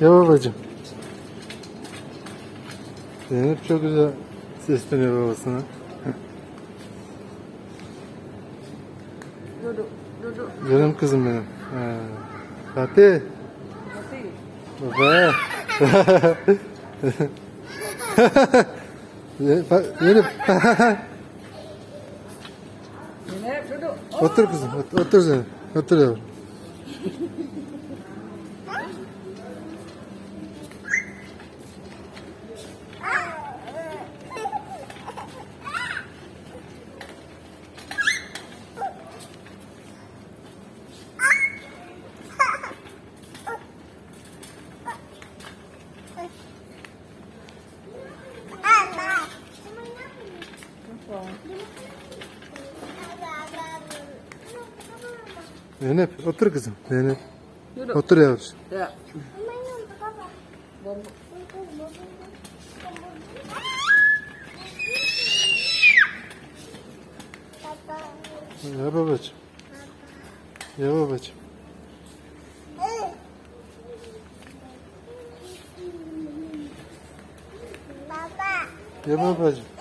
Ya babacığım. Zeynep çok güzel sesleniyor babasına. Duduk, duduk. Canım kızım benim. Ha. Fatih. Baba. Zeynep. Zeynep. Otur kızım. Otur, otur Zeynep. Otur yavrum. Zeynep otur kızım. Zeynep. Duduk. Otur yavrum. Ya. Ya babacığım. Ya babacığım. Ya babacığım.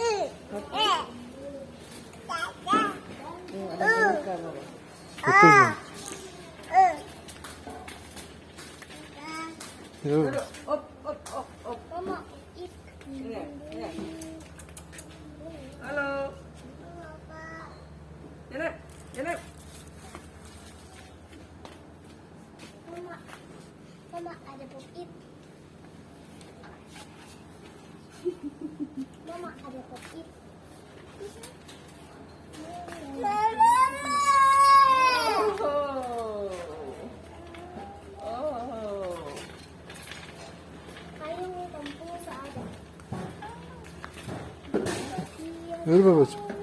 Yürü babacığım.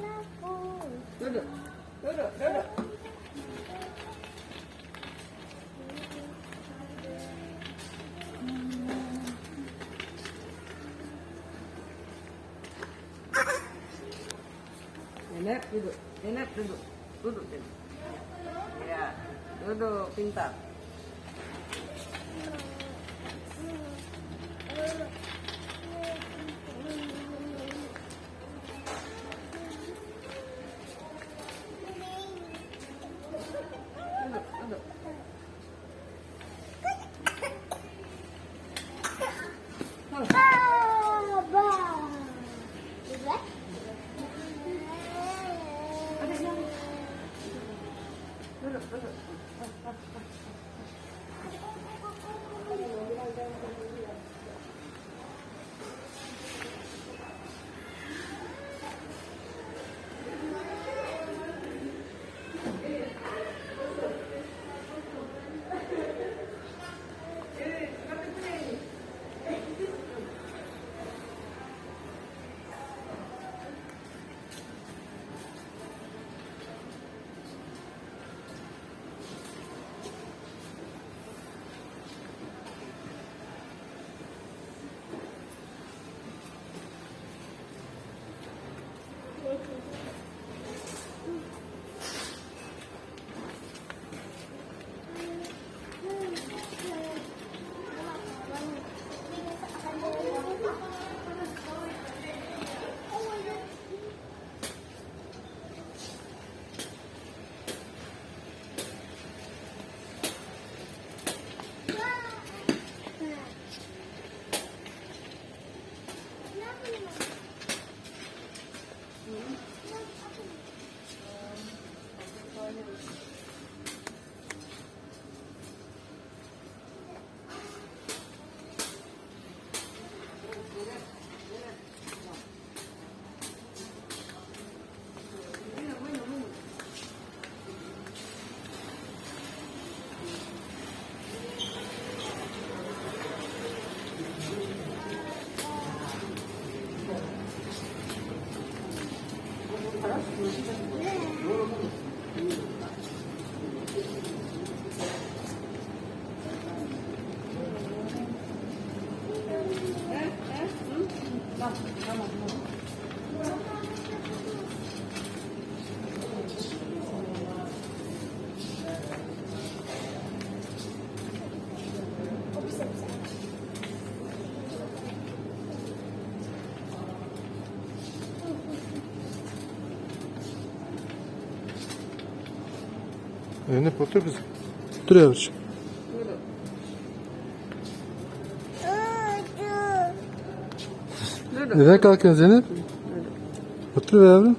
Zeynep otur kızım. Dur yavrucuğum. Neden kalkıyorsun Zeynep? Otur be yavrum.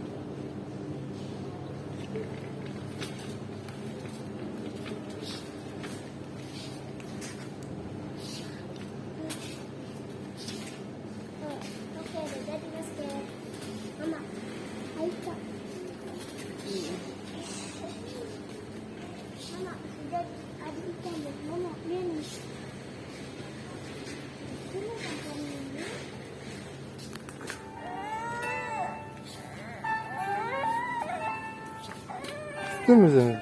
Küstün mü Zeynep?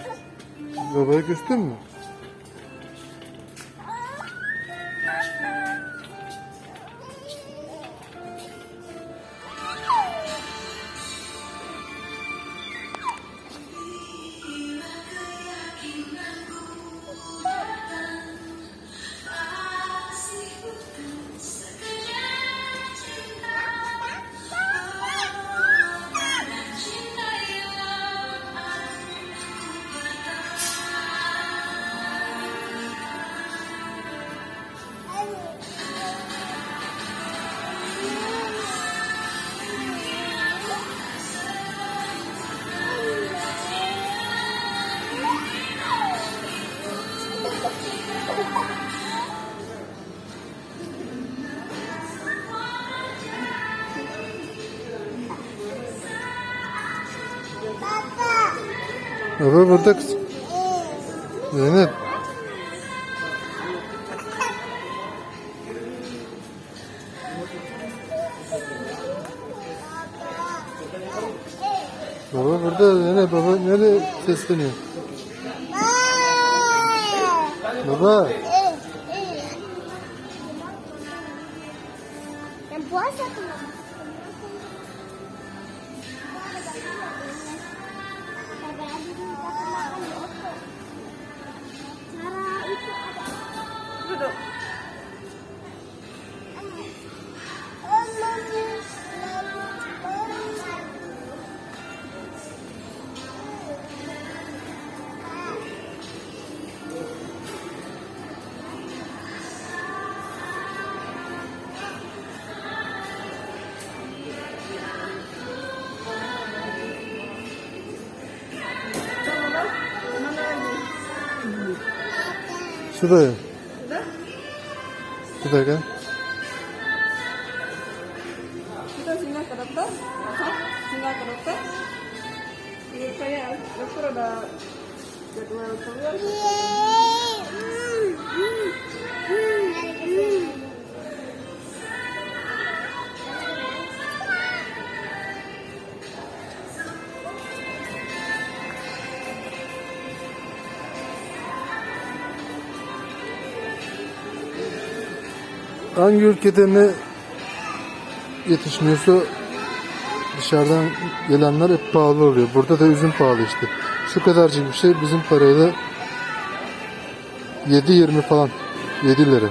Babaya küstün mü? Baba burada kızım. Zeynep. Baba burada Zeynep baba nereye sesleniyor? Baba. Yang Сюда. Сюда, да? Hangi ülkede ne yetişmiyorsa dışarıdan gelenler hep pahalı oluyor. Burada da üzüm pahalı işte. Şu kadarcık bir şey bizim parayla 7.20 falan. 7 lira.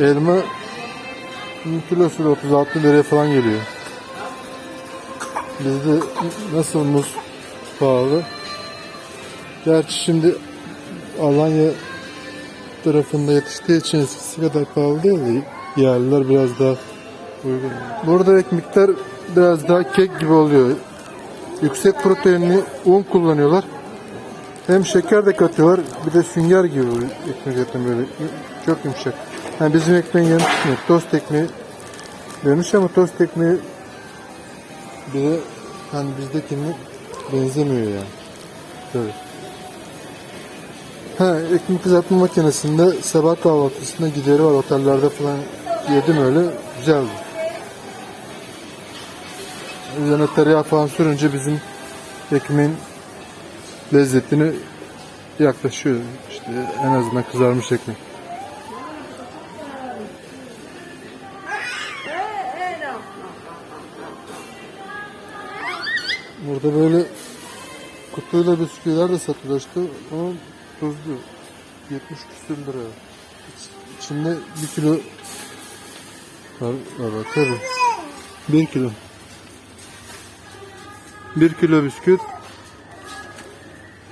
Elma kilosu da 36 liraya falan geliyor. Bizde nasıl muz pahalı. Gerçi şimdi Alanya tarafında yetiştiği için eskisi kadar pahalı değil de yerliler biraz daha uygun. Burada ekmekler biraz daha kek gibi oluyor. Yüksek proteinli un kullanıyorlar. Hem şeker de katıyorlar bir de sünger gibi ekmek zaten böyle çok yumuşak. Yani bizim ekmeğin yanı tutmuyor. Tost ekmeği demiş ama tost ekmeği bir de hani bizdekine benzemiyor yani. Tabii. Ha, ekmek kızartma makinesinde sabah kahvaltısında gideri var otellerde falan yedim öyle güzeldi. Üzerine tereyağı falan sürünce bizim ekmeğin lezzetini yaklaşıyor işte en azından kızarmış ekmek. Burada böyle kutuyla bisküviler de satılıyor işte ama tuzlu 70 küsür lira. İç- İçinde bir kilo var, var tabii. Bir kilo. 1 kilo bisküvit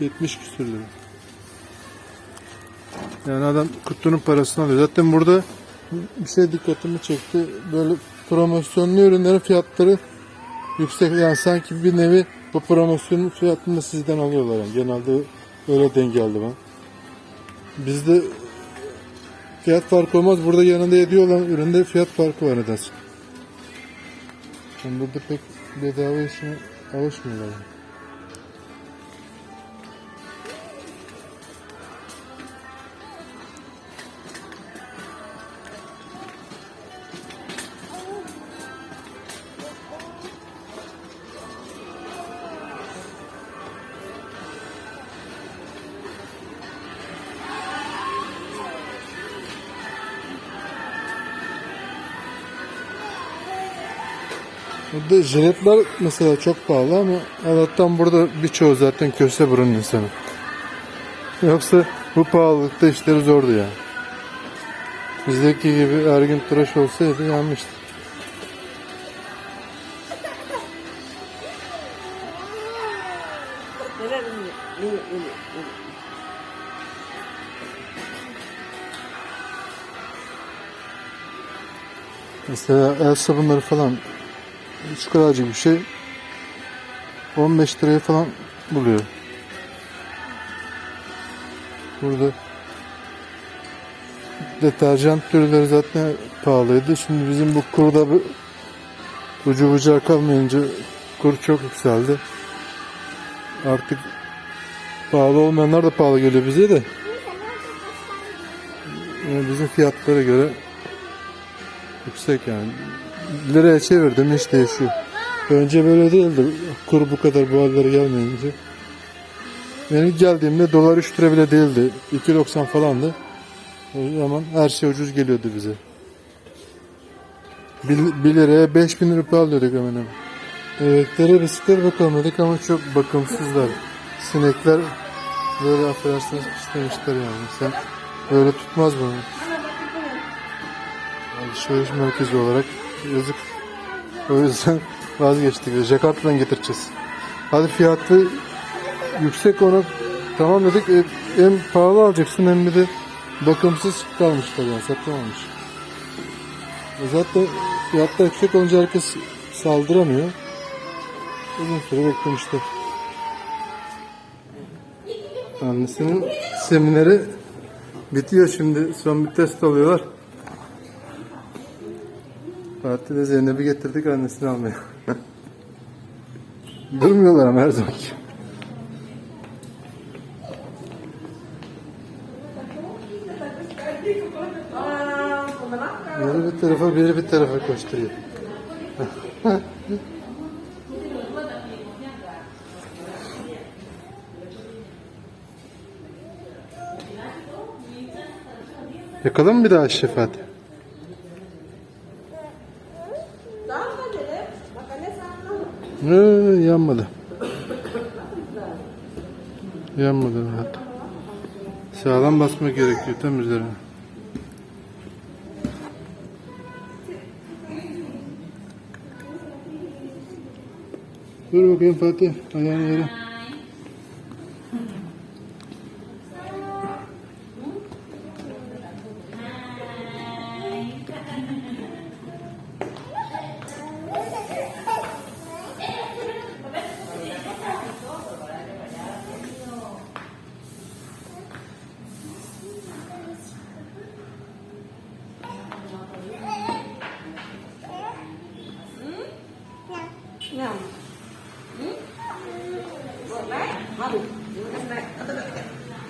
70 küsür lira. Yani adam kutunun parasını alıyor. Zaten burada bir şey dikkatimi çekti. Böyle promosyonlu ürünlerin fiyatları yüksek. Yani sanki bir nevi bu promosyonun fiyatını da sizden alıyorlar. Yani. Genelde öyle denk geldi bana. Bizde fiyat farkı olmaz. Burada yanında hediye olan üründe fiyat farkı var nedense. Yani burada pek bedava işine alışmıyorlar. Yani. Burada jiletler mesela çok pahalı ama Allah'tan burada birçoğu zaten köse burun insanı. Yoksa bu pahalılıkta işleri zordu ya. Bizdeki gibi her gün tıraş olsaydı yanmıştı. Mesela el sabunları falan şu kadarcık bir şey 15 liraya falan buluyor. Burada deterjan türleri zaten pahalıydı. Şimdi bizim bu kurda bir ucu bucağı kalmayınca kur çok yükseldi. Artık pahalı olmayanlar da pahalı geliyor bize de. Yani bizim fiyatlara göre yüksek yani. Liraya çevirdim hiç değişiyor. Önce böyle değildi. Kur bu kadar bu hallere gelmeyince. İlk geldiğimde dolar 3 lira bile değildi. 2.90 falandı. O zaman her şey ucuz geliyordu bize. 1 liraya 5000 lira alıyorduk hemen hemen. Eveklere bisiklet bakamadık ama çok bakımsızlar. Sinekler böyle affedersiniz istemişler yani. Sen böyle tutmaz bunu. Alışveriş merkezi olarak yazık. O yüzden vazgeçtik. Jakarta'dan getireceğiz. Hadi fiyatı yüksek ona tamam dedik. E, hem pahalı alacaksın hem de bakımsız kalmışlar yani satılmamış. E zaten fiyatlar yüksek olunca herkes saldıramıyor. Uzun süre beklemişler. Annesinin semineri bitiyor şimdi. Son bir test alıyorlar. Fatih de Zeynep'i getirdik annesini almaya. Durmuyorlar ama her zaman. Biri bir tarafa biri bir tarafa koşturuyor. Yakalım bir daha Aşraf Fatih? Sama deh, makannya sama. Ee, yanmadı. Yanmadı rahat. Sağlam basmak gerekiyor tam üzerine. Dur bakayım Fatih. Ayağını yere.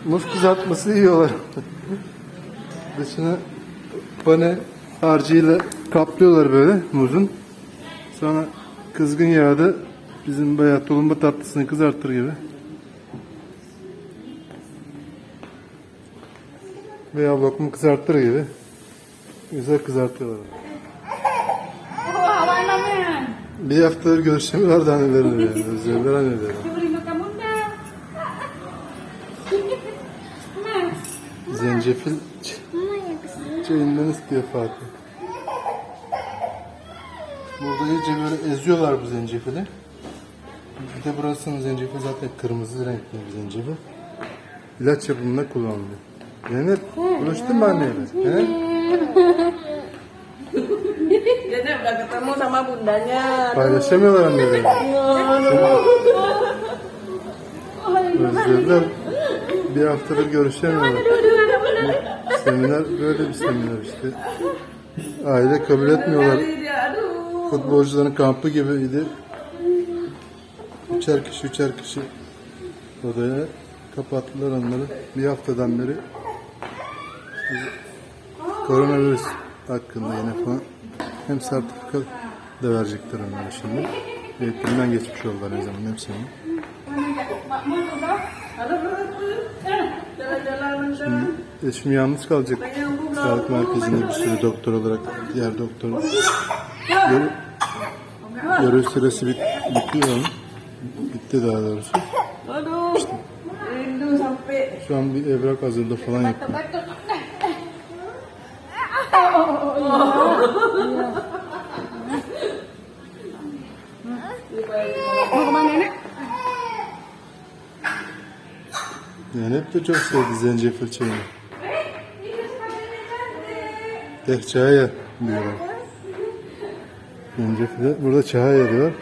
Muz kızartması yiyorlar. Dışına pane harcıyla kaplıyorlar böyle muzun. Sonra kızgın yağda bizim bayağı tulumba tatlısını kızartır gibi. Veya lokma kızartır gibi. Güzel kızartıyorlar. Bir haftadır görüşemiyorlar da annelerine yani. Özlemler. Mas. Zencefil çayından istiyor Fatih. Burada iyice böyle eziyorlar bu zencefili. Bir de burasının zencefil zaten kırmızı renkli bir zencefil. İlaç yapımında kullanılıyor. Zeynep, buluştun mu anneyle? He? Udah ketemu sama bundanya. Paylaşamıyorlar anneyle. Özlediler. Bir haftadır görüşemiyorlar. Seminer böyle bir seminer işte. Aile kabul etmiyorlar. Futbolcuların kampı gibiydi. Üçer kişi, üçer kişi odaya kapattılar onları. Bir haftadan beri koronavirüs hakkında yine falan hem sertifika da verecekler onlara şimdi. Eğitimden geçmiş oldular ne zaman hepsini. Şimdi yalnız kalacak. Sağlık merkezinde bir sürü doktor olarak diğer doktor. Görü, görev süresi bit, bitiyor onun. Bitti daha doğrusu. Sampai Şu an bir evrak hazırlığı falan yapıyor. Mau kemana hep de çok sevdi zencefil çayını. Deh çaya diyorlar. Zencefil de burada çaya diyor.